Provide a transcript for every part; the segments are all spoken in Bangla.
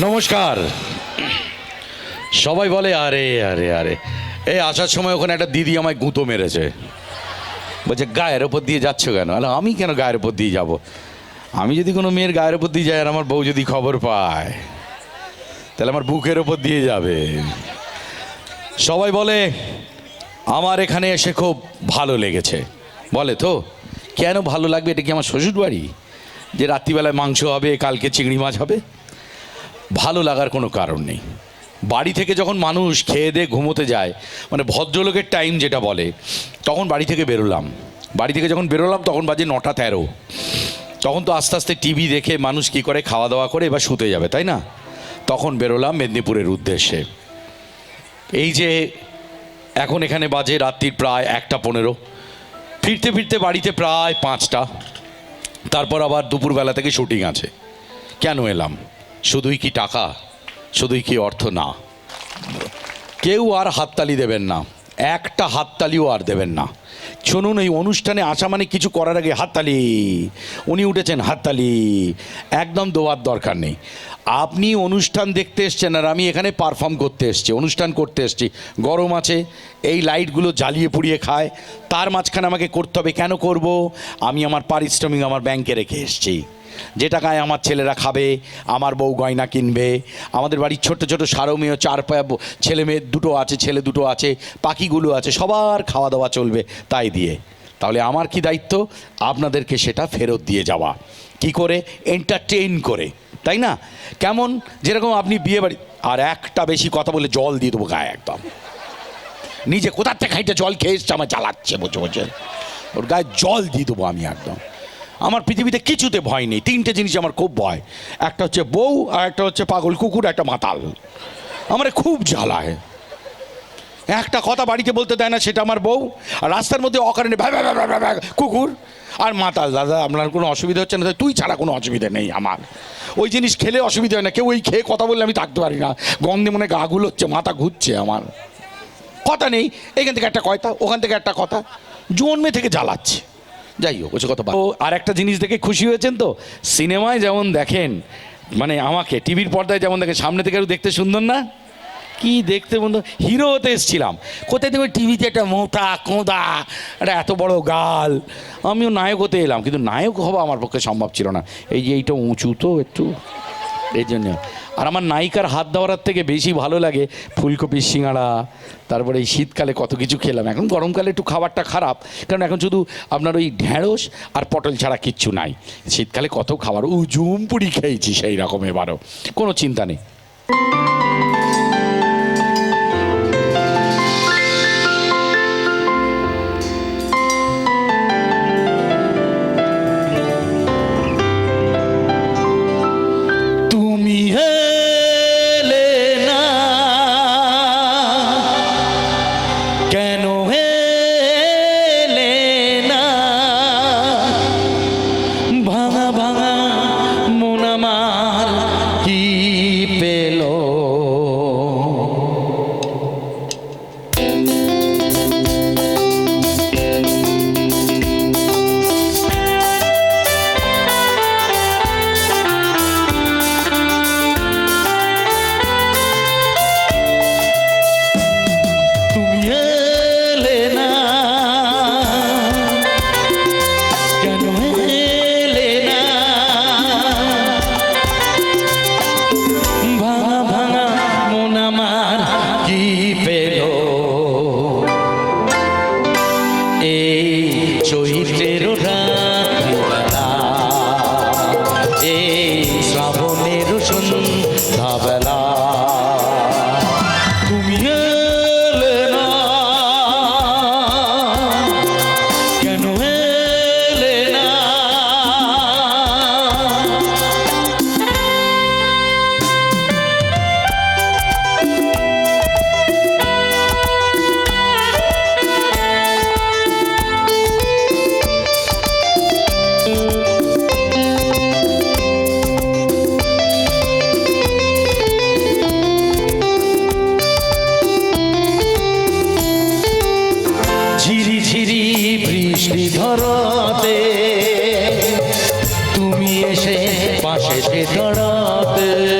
নমস্কার। সবাই বলে, আরে আরে আরে। এই আসার সময় ওখানে একটা দিদি আমায় গুঁতো মেরেছে। বলছে, গায়ের ওপর দিয়ে যাচ্ছ কেন? আরে আমি কেন গায়ের ওপর দিয়ে যাব? আমি যদি কোনো মেয়ের গায়ের ওপর দিয়ে যাই আর আমার বউ যদি খবর পায়, তাহলে আমার বুকের ওপর দিয়ে যাবে। সবাই বলে, আমার এখানে এসে খুব ভালো লেগেছে। বলে, তো, কেন ভালো লাগবে? এটা কি আমার শ্বশুর বাড়ি যে রাত্রিবেলায় মাংস হবে, কালকে চিংড়ি মাছ হবে? ভালো লাগার কোনো কারণ নেই। বাড়ি থেকে যখন মানুষ খেয়ে দিয়ে ঘুমোতে যায় মানে ভদ্রলোকের টাইম যেটা বলে, তখন বাড়ি থেকে বেরোলাম। বাড়ি থেকে যখন বেরোলাম, তখন বাজে নটা তেরো। তখন তো আস্তে আস্তে টিভি দেখে মানুষ কি করে খাওয়া দাওয়া করে এবার শুতে যাবে, তাই না? তখন বেরোলাম মেদিনীপুরের উদ্দেশ্যে। এই যে এখন এখানে বাজে রাত্রির প্রায় একটা পনেরো। ফিরতে ফিরতে বাড়িতে প্রায় পাঁচটা। তারপর আবার দুপুরবেলা থেকে শুটিং আছে। কেন এলাম? শুধুই কি টাকা? শুধুই কি অর্থ? না। কেউ আর হাততালি দেবেন না। একটা হাততালিও আর দেবেন না। শুনুন, এই অনুষ্ঠানে আসা মানে কিছু করার আগে হাততালি। উনি উঠেছেন, হাততালি। একদম দেওয়ার দরকার নেই। আপনি অনুষ্ঠান দেখতে এসছেন আর আমি এখানে পারফর্ম করতে এসছি, অনুষ্ঠান করতে এসছি। গরম আছে, এই লাইটগুলো জ্বালিয়ে পুড়িয়ে খায়। তার মাঝখানে আমাকে করতে হবে, কেন করব? আমি আমার পারিশ্রমিক আমার ব্যাংকে রেখে এসছি। যে টাকায় আমার ছেলেরা খাবে, আমার বউ গয়না কিনবে, আমাদের বাড়ির ছোট ছোট সারো মেয়ে চার পায়া ছেলে মেয়ে দুটো আছে, ছেলে দুটো আছে, পাখিগুলো আছে, সবার খাওয়া দাওয়া চলবে তাই দিয়ে। তাহলে আমার কি দায়িত্ব? আপনাদেরকে সেটা ফেরত দিয়ে যাওয়া। কি করে? এন্টারটেইন করে। তাই না? কেমন? যেরকম আপনি বিয়ে বাড়ি আর একটা বেশি কথা বলে জল দিয়ে দেবো গায়ে একদম। নিজে কোথার থেকে খাইটা জল খেয়ে এসছে আমার জ্বালাচ্ছে বসে বসে ওর গায়ে জল দিয়ে দেবো আমি একদম। আমার পৃথিবীতে কিছুতে ভয় নেই, তিনটে জিনিস আমার খুব ভয়। একটা হচ্ছে বউ আর একটা হচ্ছে পাগল কুকুর, একটা মাতাল। আমার খুব জ্বালায়। একটা কথা বাড়িতে বলতে দেয় না, সেটা আমার বউ। আর রাস্তার মধ্যে অকারণে কুকুর। আর মাতাল, দাদা, আপনার কোনো অসুবিধা হচ্ছে না? তুই ছাড়া কোনো অসুবিধা নেই আমার। ওই জিনিস খেলে অসুবিধা হয় না। কেউ ওই খেয়ে কথা বললে আমি থাকতে পারি না। গন্ধে মনে গা গুলোচ্ছে, মাথা ঘুরছে আমার। কথা নেই। এখান থেকে একটা কথা ওখান থেকে একটা কথা। জন্মে থেকে জ্বালাচ্ছে। যাই হোক, ওসব কথা ও আর একটা জিনিস দেখে খুশি হয়েছেন তো? সিনেমায় যেমন দেখেন মানে আমাকে, টিভির পর্দায় যেমন দেখেন, সামনে থেকে দেখতে সুন্দর না? কি দেখতে বন্ধু? হিরো হতে এসেছিলাম। কোথায় দেখবে? টিভিতে একটা মোটা কোঁদা, একটা এত বড় গাল। আমিও নায়ক হতে এলাম, কিন্তু নায়ক হওয়া আমার পক্ষে সম্ভব ছিল না। এই যে এইটা উঁচু তো একটু, এই জন্য। আর আমার নায়িকার হাত দেওয়ার থেকে বেশি ভালো লাগে ফুলকপির সিঙাড়া, তারপরে এই শীতকালে কত কিছু খেলাম। এখন গরমকালে একটু খাবারটা খারাপ, কারণ এখন শুধু আপনার ওই ঢ্যাঁড়স আর পটল ছাড়া কিচ্ছু নাই। শীতকালে কত খাবার ও জুমপুরি খেয়েছি সেই রকম এবারও, কোনো চিন্তা নেই। শেষে দাঁড়াতে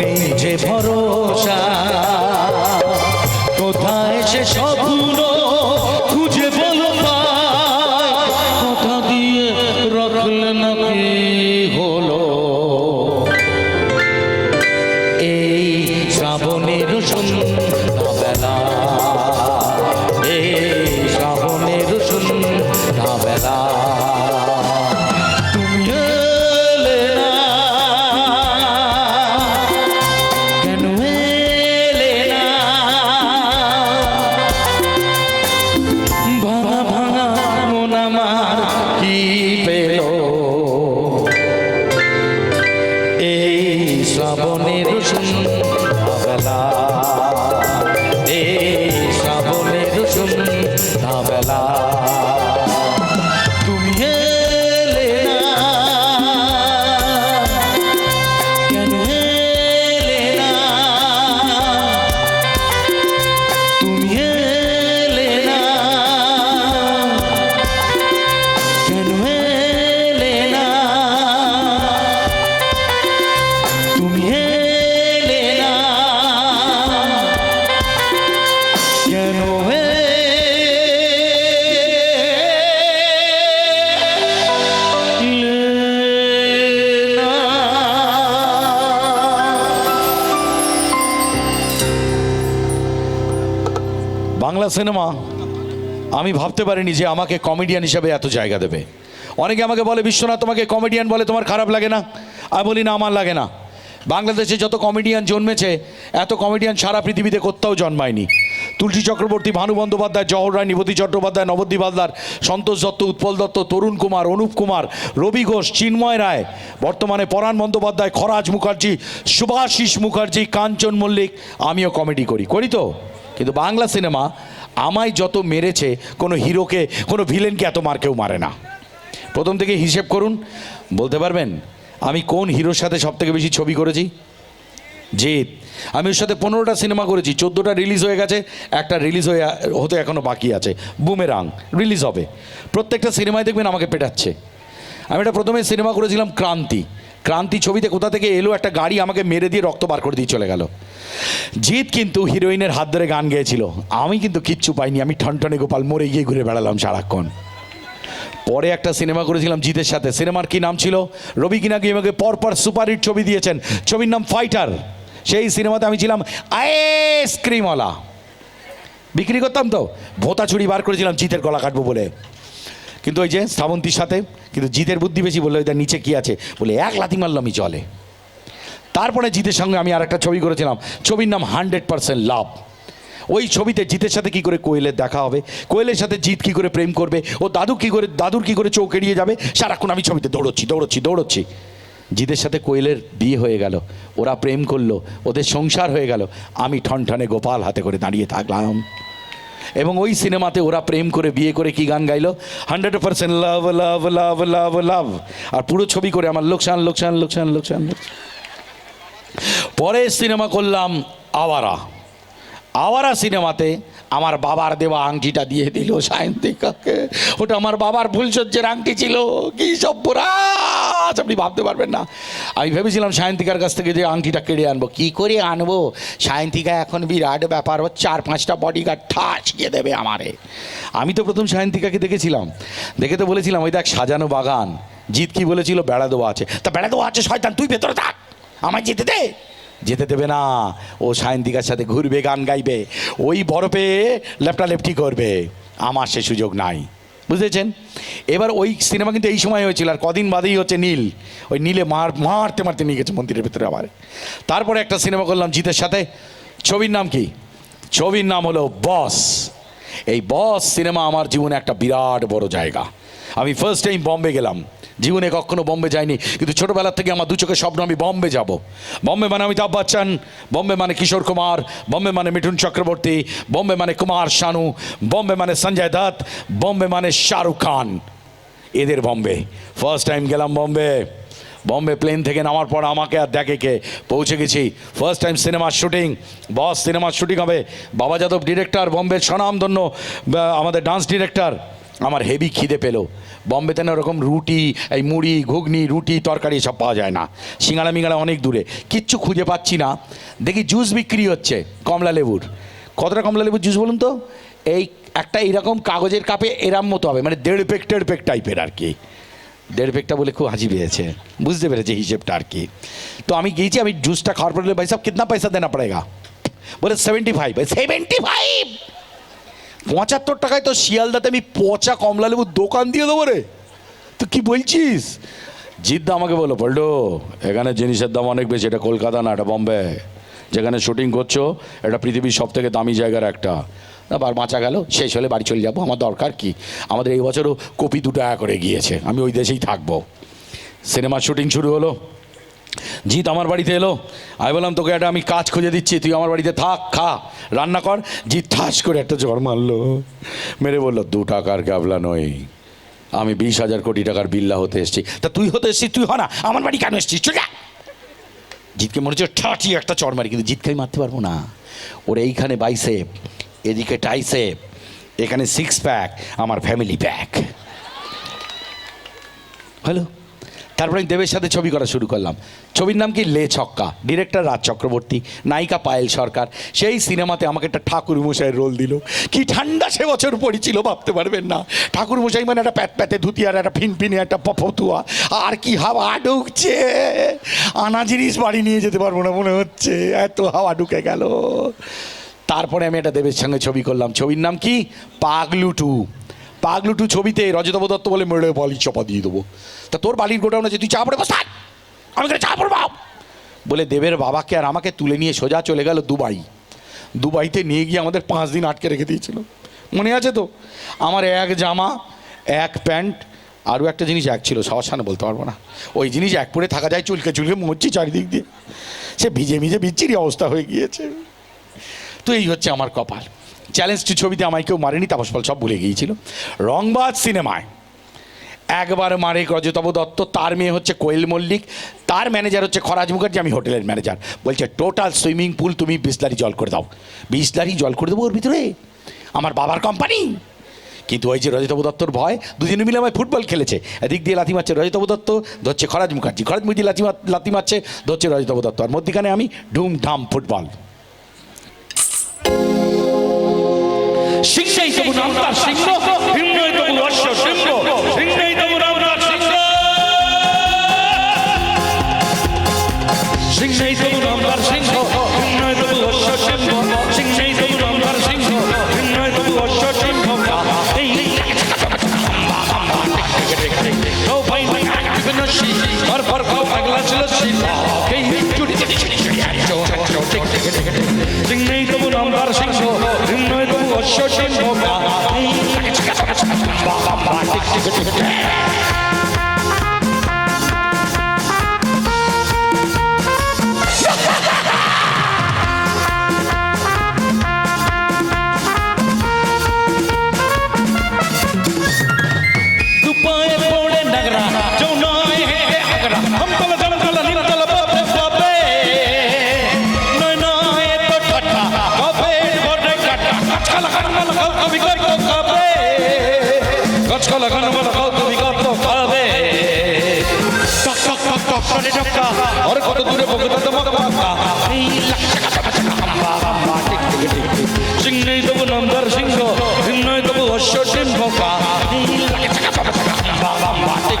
নেই যে ভরসা। কোথায় সে স্বপ্ন সিনেমা, আমি ভাবতে পারিনি যে আমাকে কমেডিয়ান হিসেবে এত জায়গা দেবে। অনেকে আমাকে বলে, বিশ্বনাথ, তোমাকে কমেডিয়ান বলে তোমার খারাপ লাগে না? আমি বলি, না, আমার লাগে না। বাংলাদেশে যত কমেডিয়ান জন্মেছে, এত কমেডিয়ান সারা পৃথিবীতে কোথাও জন্মায়নি। তুলসী চক্রবর্তী, ভানু বন্দ্যোপাধ্যায় জহর রায় নিপতি চট্টোপাধ্যায়, নবদ্বীপ হালদার, সন্তোষ দত্ত, উৎপল দত্ত, তরুণ কুমার, অনুপ কুমার, রবি ঘোষ, চিন্ময় রায়, বর্তমানে পরাণ বন্দ্যোপাধ্যায়, খরাজ মুখার্জি, সুভাষিস মুখার্জি, কাঞ্চন মল্লিক, আমিও কমেডি করি। করি তো? কিন্তু বাংলা সিনেমা আমায় যত মেরেছে, কোনো হিরোকে, কোনো ভিলেনকে এত মার কেউ মারে না। প্রথম থেকে হিসেব করুন। বলতে পারবেন, আমি কোন হিরোর সাথে সব থেকে বেশি ছবি করেছি? জিৎ। আমি ওর সাথে পনেরোটা সিনেমা করেছি, চোদ্দোটা রিলিজ হয়ে গেছে, একটা রিলিজ হয়ে হতে এখনও বাকি আছে। বুমেরাং, রিলিজ হবে। প্রত্যেকটা সিনেমায় দেখবেন আমাকে পেটাচ্ছে। আমি এটা প্রথমে সিনেমা করেছিলাম ক্রান্তি। ক্রান্তি ছবিতে কোথা থেকে এলো, একটা গাড়ি আমাকে মেরে দিয়ে রক্ত বার করে দিয়ে চলে গেল। জিৎ কিন্তু হিরোইনের হাত ধরে গান গেয়েছিল। আমি কিন্তু কিচ্ছু পাইনি, আমি ঠনঠনে গোপাল মরে গিয়ে ঘুরে বেড়ালাম সারাক্ষণ। পরে একটা সিনেমা করেছিলাম জিতের সাথে। সিনেমার কি নাম ছিল? রবি কিনাকি আমাকে পরপর সুপারহিট ছবি দিয়েছেন। ছবির নাম ফাইটার। সেই সিনেমাতে আমি ছিলাম আইসক্রিমওয়ালা। বিক্রি করতাম তো? ভোতা ছুরি বার করেছিলাম, জিতের গলা কাটবো বলে। কিন্তু ওই যে শ্রাবন্তীর সাথে, কিন্তু জিতের বুদ্ধি বেশি বলল ওইটার নিচে কি আছে? বলে, এক লাথি মারলাম আমি চলে তারপরে জিতের সঙ্গে আমি আর একটা ছবি করেছিলাম, ছবির নাম হান্ড্রেড পার্সেন্ট লাভ। ওই ছবিতে জিতের সাথে কি করে কোয়েলের দেখা হবে? কোয়েলের সাথে জিত কি করে প্রেম করবে? ও দাদু কি করে, দাদুর কি করে চোখ এড়িয়ে যাবে? সারাক্ষণ আমি ছবিতে দৌড়চ্ছি দৌড়চ্ছি দৌড়চ্ছি। জিতের সাথে কোয়েলের বিয়ে হয়ে গেল, ওরা প্রেম করল, ওদের সংসার হয়ে গেল। আমি ঠনঠনে গোপাল হাতে করে দাঁড়িয়ে থাকলাম। এবং ওই সিনেমাতে ওরা প্রেম করে বিয়ে করে কি গান গাইলো? হান্ড্রেড পার্সেন্ট লাভ লাভ লাভ লাভ লাভ। আর পুরো ছবি করে আমার লোকসান লোকসান লোকসান লোকসান। পরে সিনেমা করলাম আওয়ারা। আওয়ারা সিনেমাতে আমার বাবার দেওয়া আংটিটা দিয়ে দিল সায়ন্তিকাকে। ওটা আমার বাবার ফুলসজ্জের আংটি ছিল। কি সব পুরাজ আপনি ভাবতে পারবেন না। আমি ভেবেছিলাম সায়ন্তিকার কাছ থেকে যে আংটিটা কেড়ে আনব। কি করে আনব? সায়ন্তিকা এখন বিরাট ব্যাপার। ও চার পাঁচটা বডিগার্ড ঠাসিয়ে দেবে আমারে। আমি তো প্রথম সায়ন্তিকাকে দেখেছিলাম। দেখে তো বলেছিলাম, ওই দেখ, সাজানো বাগান। জিৎ কি বলেছিল? বেড়া দেওয়া আছে। তা বেড়া দেওয়া আছে, শয়তান, তুই ভেতরে থাক। আমায় যেতে দে। যেতে দেবে না। ও সায়ন্তিকার সাথে ঘুরবে, গান গাইবে। ওই বরফে লেপটা লেপটি করবে। আমার সে সুযোগ নাই। বুঝেছেন? এবার ওই সিনেমা কিন্তু এই সময় হয়েছিল, আর কদিন বাদেই হচ্ছে নীল। ওই নীলে মার, মারতে মারতে নিয়ে গেছে মন্দিরের ভেতরে আবার। তারপরে একটা সিনেমা করলাম জিতের সাথে। ছবির নাম কি? ছবির নাম হলো বস। এই বস সিনেমা আমার জীবনে একটা বিরাট বড় জায়গা। আমি ফার্স্ট টাইম বম্বে গেলাম। জীবনে কখনো বম্বে যাইনি। কিন্তু ছোটোবেলার থেকে আমার দু চোখের স্বপ্ন, আমি বম্বে যাব। বম্বে মানে অমিতাভ বচ্চন, বম্বে মানে কিশোর কুমার, বম্বে মানে মিঠুন চক্রবর্তী, বম্বে মানে কুমার শানু, বম্বে মানে সঞ্জয় দত্ত, বম্বে মানে শাহরুখ খান। এদের বম্বে। ফার্স্ট টাইম গেলাম বম্বে। বম্বে প্লেন থেকে নামার পর আমাকে আর দেখে কে? পৌঁছে গেছি। ফার্স্ট টাইম সিনেমার শুটিং বস সিনেমার শুটিং হবে। বাবা যাদব ডিরেক্টর বম্বের স্বনামধন্য আমাদের ডান্স ডিরেক্টর আমার হেভি খিদে পেল। বম্বেতে না ওরকম রুটি, এই মুড়ি, ঘুগনি, রুটি, তরকারি সব পাওয়া যায় না। সিঙ্গাড়া মিঙ্গাড়া অনেক দূরে। কিচ্ছু খুঁজে পাচ্ছি না। দেখি জুস বিক্রি হচ্ছে কমলা লেবুর। কতটা কমলা লেবুর জুস বলুন তো? এই একটা এরকম কাগজের কাপে এরাম মতো হবে মানে দেড় পেক টেড় পেক টাইপের আর কি। দেড় পেকটা বলে খুব হাসি পেয়েছে। বুঝতে পেরেছে হিসেবটা আর কি। তো আমি গিয়েছি, আমি জুসটা খাওয়ার পরে ভাই সাহেব কিতনা পয়সা দেনা পড়েগা? বলে সেভেন্টি ফাইভ সেভেন্টি ফাইভ পঁচাত্তর টাকায় তো শিয়ালদাতে আমি পচা কমলা লেবুর দোকান দিয়ে দেবো রে। তো কি বলছিস? জিদ্দা আমাকে বলো পল্টো, এখানে জিনিসের দাম অনেক বেশি, এটা কলকাতা না, এটা বম্বে। যেখানে শুটিং করছ, এটা পৃথিবীর সব থেকে দামি জায়গার একটা। আবার বাঁচা গেল, শেষ হলে বাড়ি চলে যাব, আমার দরকার কি? আমাদের এই বছরও কপি দু টাকা করে গিয়েছে, আমি ওই দেশেই থাকব। সিনেমার শুটিং শুরু হলো। জিৎ আমার বাড়িতে এলো। আমি বললাম, তোকে একটা আমি কাজ খুঁজে দিচ্ছি, তুই আমার বাড়িতে থাক, খা, রান্না কর। জিৎ ঠাস করে একটা জ্বর মারলো। মেরে বলল, দু টাকার গাবলা নয় আমি বিশ হাজার কোটি টাকার বিল্লা হতে এসেছি। তা তুই হতে এসেছিস, তুই হ না। আমার বাড়ি কেন এসেছিস? চলে জিতকে মনে হচ্ছে ঠাটি একটা চড় মারি, কিন্তু জিতকে আমি মারতে পারব না। ওর এইখানে বাইসেপ, এদিকে টাইসেপ, এখানে সিক্স প্যাক আমার ফ্যামিলি প্যাক হ্যালো? তারপরে আমি দেবের সাথে ছবি করা শুরু করলাম। ছবির নাম কি? লে ছক্কা। ডিরেক্টর রাজ চক্রবর্তী, নায়িকা পায়েল সরকার। সেই সিনেমাতে আমাকে একটা ঠাকুর মশাইয়ের রোল দিল। কি ঠান্ডা সে বছর পড়েছিল ভাবতে পারবেন না। ঠাকুর মশাই মানে একটা প্যাত প্যাতে ধুতি আর একটা ফিনফিনে একটা পফতুয়া আর কি হাওয়া ঢুকছে? আনা জিনিস বাড়ি নিয়ে যেতে পারব না মনে হচ্ছে। এত হাওয়া ঢুকে গেল। তারপরে আমি একটা দেবের সঙ্গে ছবি করলাম। ছবির নাম কি? পাগলুটু। পাগলুটু ছবিতে রজতব দত্ত বলে মেরে বালি চপা দিয়ে দেবো। তা তোর বালির গোটাউন আছে তুই চা পড়ে বস আমি চা পড়ব। বলে দেবের বাবাকে আর আমাকে তুলে নিয়ে সোজা চলে গেল দুবাই। দুবাইতে নিয়ে গিয়ে আমাদের পাঁচ দিন আটকে রেখে দিয়েছিল। মনে আছে তো? আমার এক জামা, এক প্যান্ট, আরও একটা জিনিস এক ছিল সবার সামনে বলতে পারব না। ওই জিনিস এক পরে থাকা যায় চুলকে চুলকে মরছি চারিদিক দিয়ে। সে ভিজে ভিজে বিচ্ছিরি অবস্থা হয়ে গিয়েছে। তো এই হচ্ছে আমার কপাল। চ্যালেঞ্জ টু ছবিতে আমায় কেউ মারেনি, তাপস পাল সব ভুলে গিয়েছিল। রংবাজ সিনেমায় একবার মারে রজতব দত্ত, তার মেয়ে হচ্ছে কোয়েল মল্লিক, তার ম্যানেজার হচ্ছে খরাজ মুখার্জি, আমি হোটেলের ম্যানেজার বলছে টোটাল সুইমিং পুল তুমি বিসলারি জল করে দাও। বিসলারি জল করে দেবো ওর ভিতরে? আমার বাবার কোম্পানি কিন্তু ওই যে রজতব দত্তর ভয়, দুজনে মিলে আমায় ফুটবল খেলেছে। এদিক দিয়ে লাথি মারছে রজতব দত্ত, ধরছে খরাজ মুখার্জি। খরাজ মুখার্জি লাথি লাথি মারছে, ধরছে রজতব দত্ত। আর মধ্যিখানে আমি ধুম ধাম ফুটবল। সিংহাই তবু নাম তার সিংহ তবু অশ্ব সিংহ টক্করে টক্কা আর কত দূরে ভগতা তোমার বাবা এই লাখ টাকা টাকা সিংহই দেবো নামদার সিংহ সিংহই দেবো হর্ষ সিংহ এই লাখ টাকা টাকা টাকা হাম্বা হাম্বা টিক